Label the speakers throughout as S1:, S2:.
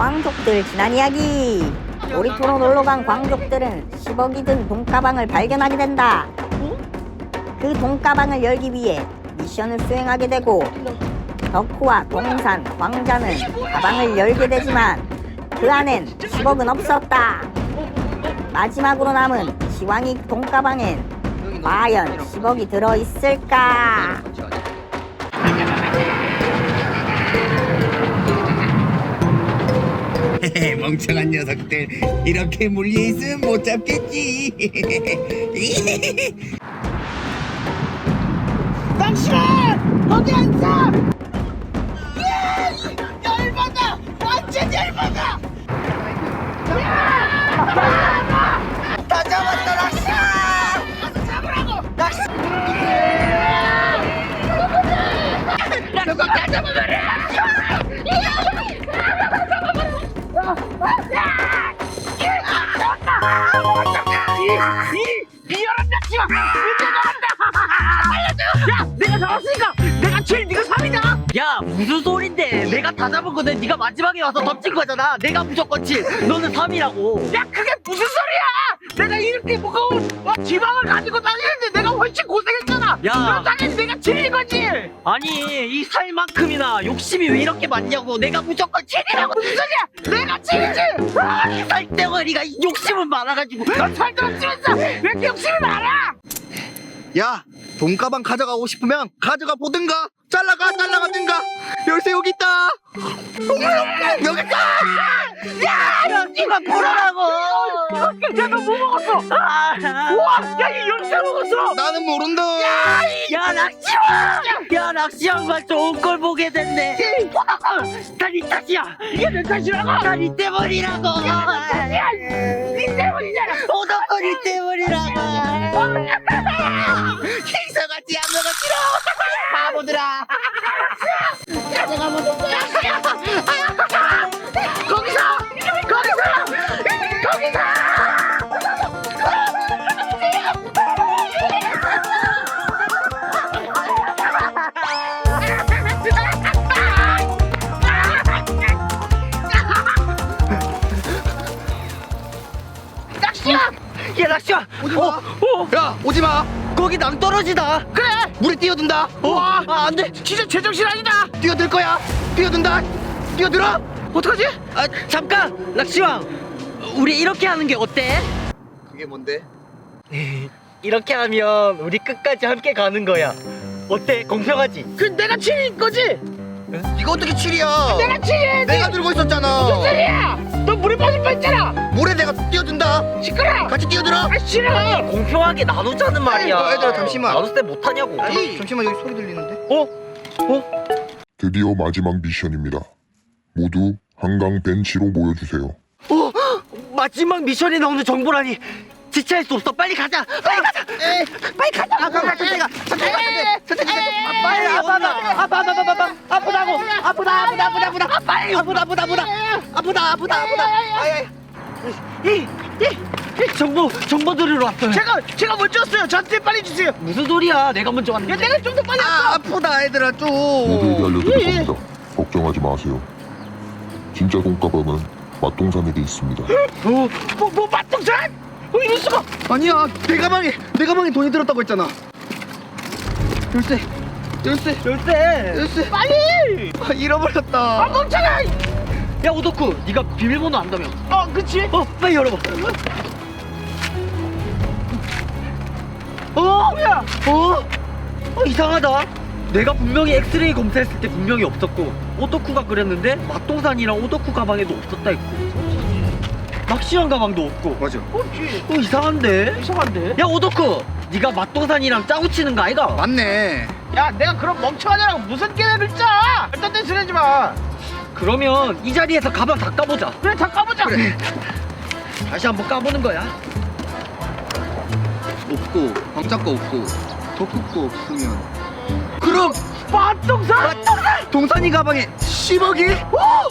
S1: 광족들 지난 이야기. 놀이터로 놀러간 광족들은 10억이 든 돈가방을 발견하게 된다. 그 돈가방을 열기 위해 미션을 수행하게 되고 덕후와 동산, 왕자는 가방을 열게 되지만 그 안엔 10억은 없었다. 마지막으로 남은 시왕이 돈가방엔 과연 10억이 들어있을까
S2: 멍청한 녀석들 이렇게 물려 있으면 못 잡겠지.
S3: 당신아 거기 앉아! 예! 열받아! 완전 열받아! 다 잡았다 낚시! 잡으라고! 낚시! 누가 다 잡아버 비열한 낚시마 야 내가 잡았으니까 내가 7 네가 3이다.
S4: 야 무슨 소린데? 내가 다 잡은 거는 네가 마지막에 와서 덮친 거잖아. 내가 무조건 7 너는 3이라고.
S3: 야 그게 무슨 소리야? 내가 이렇게 무거운 어, 지방을 가지고 다니는
S4: 야.
S3: 당연히 내가 7인 거지
S4: 아니 이 살만큼이나 욕심이 왜 이렇게 많냐고 내가 무조건 7이라고
S3: 무슨 소리야 내가 7이지
S4: 아이 살 덩어리가 욕심은 많아가지고
S3: 넌 살도 없으면서 왜 이렇게 욕심이 많아
S2: 야, 돈가방 가져가고 싶으면 가져가 보든가. 잘라가, 잘라가든가. 열쇠 여기 있다. 여기 있다.
S4: 야 네가 보라고
S3: 야너 뭐 먹었어
S4: 아,
S3: 우와 야이 열쇠 먹었어
S2: 나는 모른다.
S4: 야 낚시왕 야 낚시왕과 좋은 걸 보게 됐네. 다니 탓이야.
S3: 내 탓이라고.
S4: 다니 때문이라고.
S3: 야니 때문이잖아.
S4: 오덕거리 때문이라고.
S2: 행사같이 안 먹었지롱. 바보들아.
S3: 거기 낚시야
S4: 야 낚시왕
S2: 오지 마.
S4: 어,
S2: 야, 오지 마.
S4: 거기 낭떠러지다
S3: 그래
S2: 물에 뛰어든다.
S4: 와아 안돼
S3: 진짜 제정신 아니다
S2: 뛰어들 거야. 뛰어든다. 뛰어들어.
S3: 어떡하지
S4: 아 잠깐 낚시왕 우리 이렇게 하는 게 어때?
S2: 그게 뭔데?
S4: 이렇게 하면 우리 끝까지 함께 가는 거야 어때 공평하지?
S3: 그 내가 7인 거지
S2: 이거 어떻게 칠이야?
S3: 내가 7인
S2: 내가 들고 있었잖아.
S3: 무슨 소리야 너 물에 빠질 뻔했잖아
S2: 물에 내가 뛰어든다.
S3: 시끄러
S2: 같이 뛰어들어.
S3: 아 싫어
S4: 공평하게 나누자는 말이야
S2: 어, 얘들아, 잠시만.
S4: 나눴을 때 못하냐고
S2: 아니, 잠시만 여기 소리 들리는데.
S4: 어?
S5: 드디어 마지막 미션입니다. 모두 한강 벤치로 모여주세요.
S4: 어? 마지막 미션에 나오는 정보라니 지체할 수 없어 빨리 가자 빨리 가자 빨리 가자
S2: 아, 그럼 천천히 가. 천천히 가. 천천히 가.
S4: 아, 빨리 아파다 아파 아파 아파 아파 아프다고 아프다 아프다 아프다 아프다 아, 빨리 아프다 아프다 아프다 아프다 아프다 아프다
S2: 이,
S4: 이, 정보 정보 들으러 왔어요
S3: 제가 제가 먼저 왔어요 저한테 빨리 주세요
S4: 무슨 소리야 내가 먼저
S3: 야
S4: 왔는데
S3: 내가 좀 더 빨리 왔어
S2: 아, 아프다, 얘들아, 좀.
S5: 모두에게 알려드릴. 겁니다. 걱정하지 마세요. 진짜 돈가방은 맛동산에게 있습니다.
S3: 뭐, 뭐 맛동산? 어, 이럴 수가
S2: 아니야, 내 가방에, 내 가방에 돈이 들었다고 했잖아. 열쇠, 열쇠,
S4: 열쇠
S2: 열쇠.
S3: 빨리
S2: 아, 잃어버렸다.
S3: 아 멍청아
S4: 야 오덕후 네가 비밀번호 안다며.
S3: 어 그치?
S4: 어 빨리 열어봐.
S3: 어? 뭐야?
S4: 어? 어 이상하다. 내가 분명히 엑스레이 검사했을 때 분명히 없었고 오덕후가 그랬는데 맛동산이랑 오덕후 가방에도 없었다 했고. 낚시한 가방도 없고.
S2: 맞아.
S3: 그렇지.
S4: 어 이상한데?
S3: 이상한데?
S4: 야 오덕후 네가 맛동산이랑 짜고 치는 거 아이가?
S2: 맞네.
S3: 야 내가 그런 멍청하냐고 무슨 깨를 짜? 일단 댄스 내지 마
S4: 그러면 이 자리에서 가방 다 까보자
S3: 그래 다 까보자
S2: 그래.
S4: 다시 한번 까보는 거야
S2: 없고, 광자 거 없고, 덕후 거 없으면. 그럼,
S3: 맛동산
S2: 동산이 가방에 10억이?
S3: 어,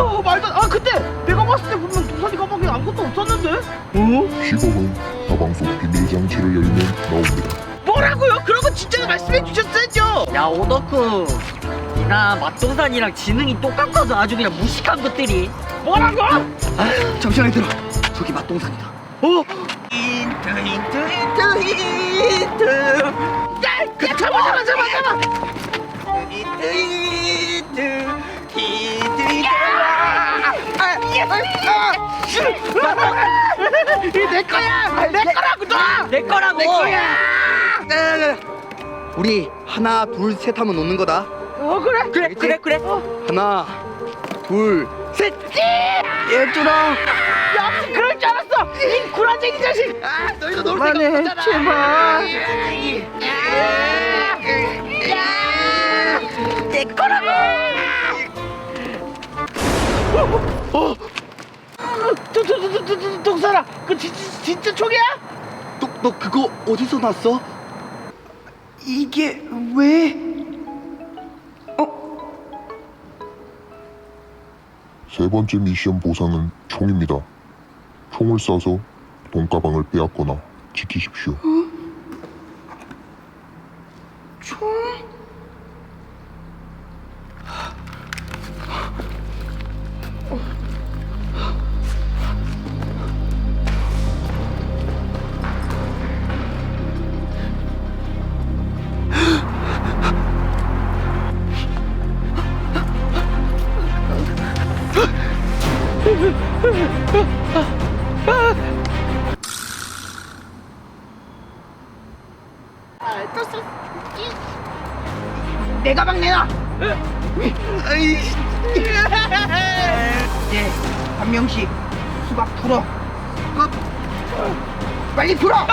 S3: 어 말도 안- 아 근데 내가 봤을 때 보면 동산이 가방에 아무것도 없었는데
S4: 어?
S5: 10억은 가방 속 비밀 장치를 열면 나옵니다.
S3: 뭐라고요 그런 거 진짜 말씀해 주셨어야죠
S4: 야 오덕후 지나 맛동산이랑 지능이 똑같아서 아주 그냥 무식한 것들이.
S3: 뭐라고?
S2: 잠시만 얘들아 저기 맛동산이다.
S4: 어? 힌트 힌트 힌트 힌트
S3: 야, 야, 잡아, 잡아, 잡아, 잡아.
S4: 힌트 힌트 힌트 힌트
S3: 이내 거야, 내 거라고 너.
S4: 내 거라고!
S3: 내 거야.
S2: 네, 우리 하나 둘 셋 하면 놓는 거다
S3: 어 그래?
S4: 그래 그래 그래
S2: 하나 둘셋 얘들아
S3: 역시 그럴 줄 알았어. 이 구라쟁이 자식.
S2: 아 너희도 놀
S3: 그만해,
S2: 생각 없잖아
S3: 제발.
S4: 내 거라고
S3: 도도도도도 동사라. 그 진짜 진짜 총이야?
S2: 너, 너 그거 어디서 났어? 이게 왜?
S5: 세 번째 미션 보상은 총입니다. 총을 쏴서 돈가방을 빼앗거나 지키십시오.
S3: 내 가방 내놔.
S2: 아이,
S3: 네, 한 명씩 수박 풀어. 어, 빨리 풀어.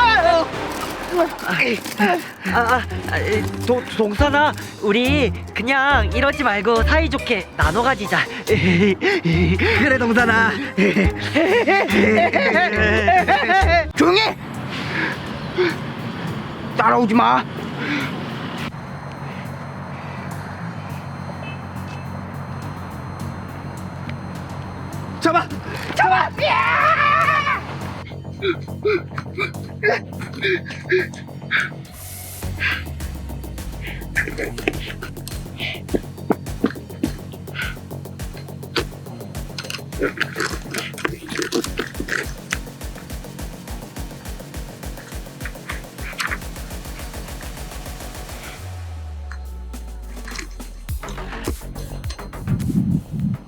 S4: 아, 아, 아, 에, 도, 동산아 우리 그냥 이러지 말고 사이좋게 나눠 가지자
S2: 그래 동산아
S3: 조용히. 해. 따라오지 마.
S2: 잡아
S3: 잡아. 야!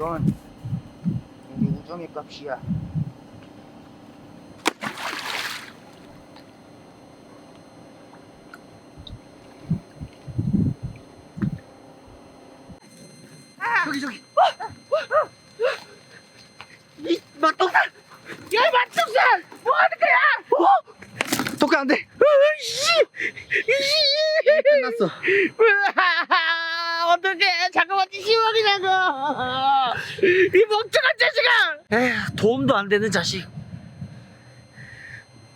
S3: 이건 우리 우정의 값이야.
S2: 저기 저기
S3: 이 맛동산! 야 맛동산! 뭐 하는 거야? 어?
S2: 독가 안 돼
S3: 으이씨! 이씨!
S2: 끝났어
S3: 으아, 어떡해 잠깐만 시원이라고 이 멍청한 자식아
S4: 에휴 도움도 안 되는 자식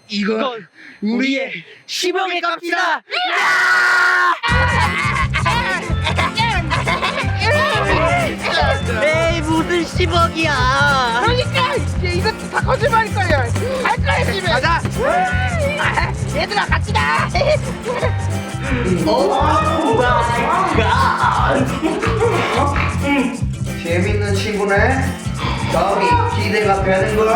S2: 이건 우리의
S4: 시범의 값이다 에이 무슨 10억이야.
S3: 그러니까 이것도 다 거짓말일 거야 갈 거야 집에. 가자. 얘들아 같이 가
S2: 재밌는 친구네. 다음이 기대가 되는 걸